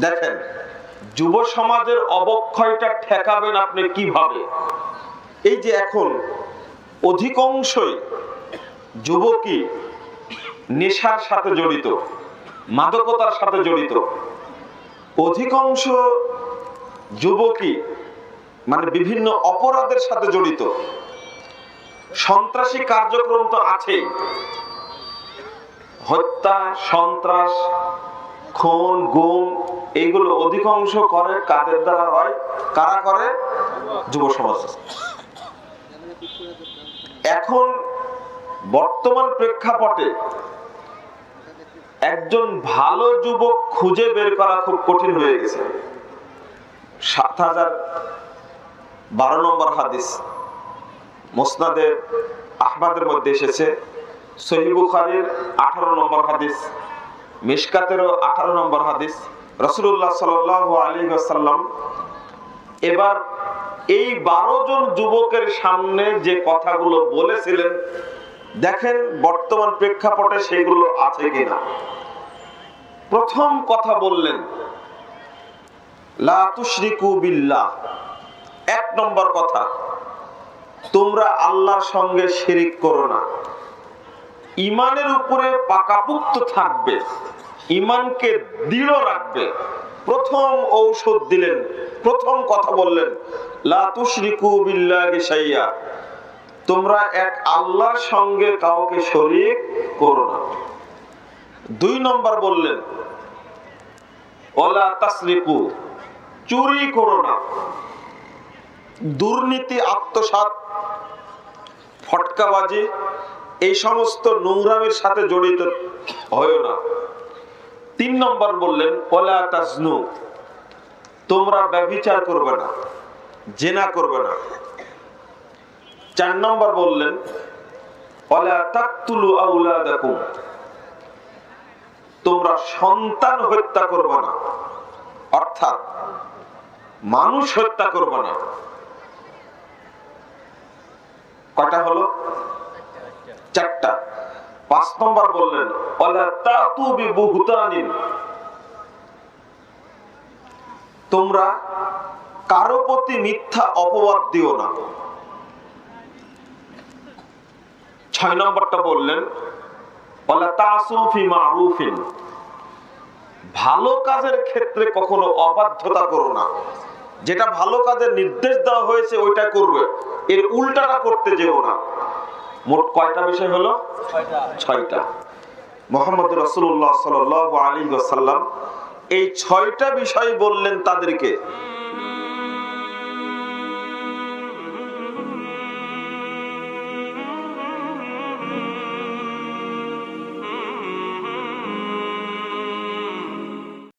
দেখেন, যুব সমাজের অবক্ষয়টা ঠেকাবেন আপনি কীভাবে? এই যে এখন অধিকাংশই যুবকই নেশার সাথে জড়িত, মাদকতার সাথে জড়িত। অধিকাংশ যুবকই মানে বিভিন্ন অপরাধের সাথে জড়িত। সন্ত্রাসী কার্যক্রম তো আছেই। হত্যা, সন্ত্রাস, খুন, গুম এইগুলো অধিকাংশ করে কাদের দ্বারা হয়? কারা করে? যুব সমাজ। এখন বর্তমান প্রেক্ষাপটে একজন ভালো যুবক খুঁজে বের করা খুব কঠিন হয়ে গেছে। সাত হাজার বারো নম্বর হাদিস মোসনাদে আহমাদের মধ্যে এসেছে। সহি বুখারীর আঠারো নম্বর হাদিস, মিশকাতেরও আঠারো নম্বর হাদিস। রসুল্লাহ সাল আলী এবার এই বারো জন যুবকের সামনে যে কথাগুলো বলেছিলেন, দেখেন বর্তমান প্রেক্ষাপটে সেগুলো আছে কিনা। প্রথম কথা বললেন, লা তুশরিকু বিল্লাহ। এক নম্বর কথা, তোমরা আল্লাহর সঙ্গে শিরিক করো না। ইমানের উপরে পাকাপুক্ত থাকবে। ইমানকে দৃঢ় রাখবে। প্রথম ঔষধ দিলেন, প্রথম কথা বললেন তোমরা এক আল্লাহর সঙ্গে কাউকে শরীক করো না। দুই নম্বর বললেন, ওলা তাসরিকু, চুরি করো না। দুর্নীতি, আত্মসাৎ, ফটকাবাজি, এই সমস্ত নোংরামের সাথে জড়িত হয় না। তিন নম্বর বললেন, ওলা তাজনু, তোমরা ব্যভিচার করবে না, জেনা করবে না। চার নম্বর বললেন, ওলা তাকতুলু আউলাদাকুম, তোমরা সন্তান হত্যা করবে না, অর্থাৎ মানুষ হত্যা করবে না। কটা হলো? পাঁচ নম্বর বললেন তোমরা কারও প্রতি মিথ্যা অপবাদ দিও না। ছয় নম্বরটা বললেন ভালো কাজের ক্ষেত্রে কখনো অবাধ্যতা করো না। যেটা ভালো কাজের নির্দেশ দেওয়া হয়েছে, ওইটা করবে। এর উল্টাটা করতে যেও না। মোট কয়টা বিষয় হলো? ছয়টা। মোহাম্মদ রসুল্লাহ সাল আলী সাল্লাম এই ছয়টা বিষয় বললেন তাদেরকে।